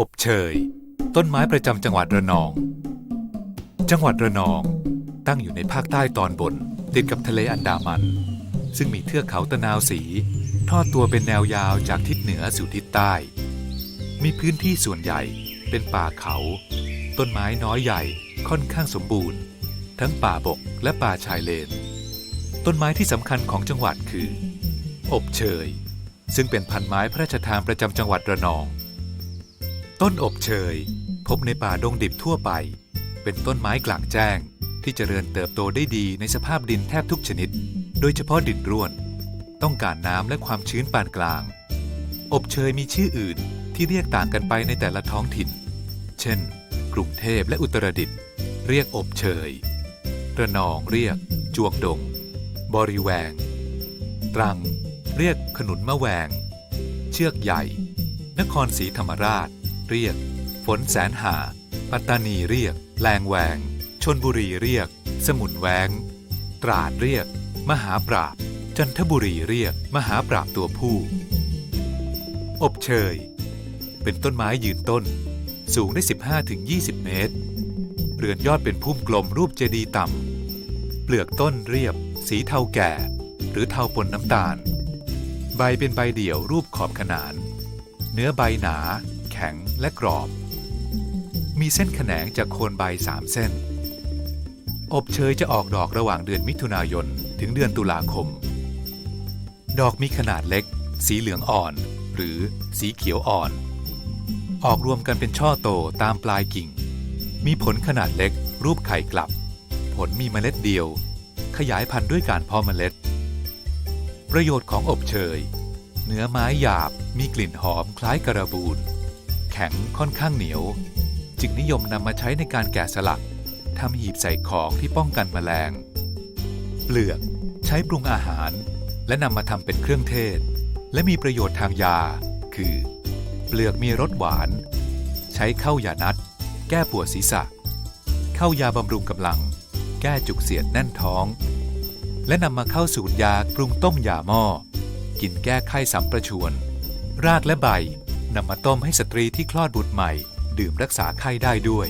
อบเชย ต้นไม้ประจำจังหวัดระนอง จังหวัดระนอง ตั้งอยู่ในภาคใต้ตอนบน ติดกับทะเลอันดามัน ซึ่งมีเทือกเขาตะนาวสี ทอดตัวเป็นแนวยาวจากทิศเหนือสู่ทิศใต้ มีพื้นที่ส่วนใหญ่เป็นป่าเขา ต้นไม้น้อยใหญ่ค่อนข้างสมบูรณ์ ทั้งป่าบกและป่าชายเลน ต้นไม้ที่สำคัญของจังหวัดคือ อบเชย ซึ่งเป็นพันไม้พระราชทานประจำจังหวัดระนอง ต้นอบเชย พบในป่าดงดิบทั่วไป เป็นต้นไม้กลางแจ้ง ที่เจริญเติบโตได้ดีในสภาพดินแทบทุกชนิด โดยเฉพาะดินร่วน ต้องการน้ำและความชื้นปานกลาง อบเชยมีชื่ออื่นที่เรียกต่างกันไปในแต่ละท้องถิ่น เช่น กรุงเทพและอุตรดิตถ์เรียกอบเชย ระนองเรียก จวงดง บริแวง ตรัง เรียกขนุนมะแวง เชือกใหญ่ นครศรีธรรมราช เรียก ฝนแสนหา ปัตตานีเรียก แลงแวง ชนบุรีเรียก สมุนแวง ตราดเรียก มหาปราบ จันทบุรีเรียก มหาปราบตัวผู้ อบเชย เป็นต้นไม้ยืนต้น สูงได้ 15-20 เมตร เรือนยอดเป็นพุ่มกลมรูปเจดีย์ต่ำ เปลือกต้นเรียบ สีเทาแก่ หรือเทาปนน้ำตาล ใบเป็นใบเดี่ยวรูปขอบขนานเนื้อใบหนา ข็งและกรอบ มีเส้นแขนงจากโคนใบสามเส้น อบเชยจะออกดอกระหว่างเดือนมิถุนายน ถึงเดือนตุลาคม ดอกมีขนาดเล็ก สีเหลืองอ่อน หรือสีเขียวอ่อน ออกรวมกันเป็นช่อโตตามปลายกิ่ง มีผลขนาดเล็ก รูปไข่กลับ ผลมีเมล็ดเดียว ขยายพันธุ์ด้วยการเพาะเมล็ด ประโยชน์ของอบเชยเนื้อไม้หยาบมีกลิ่นหอมคล้ายกระบูน ข็งค่อนข้างเหนียว จึงนิยมนำมาใช้ในการแกะสลักทำหีบใส่ของที่ป้องกันแมลง เปลือกใช้ปรุงอาหาร และนำมาทำเป็นเครื่องเทศ และมีประโยชน์ทางยา คือ เปลือกมีรสหวาน ใช้เข้ายานัด แก้ปวดศีรษะ เข้ายาบำรุงกำลัง แก้จุกเสียดแน่นท้อง และนำมาเข้าสูตรยาปรุงต้มยาหม้อกินแก้ไข้สำประชวน รากและใบ นำมาต้มให้สตรีที่คลอดบุตรใหม่ ดื่มรักษาไข้ได้ด้วย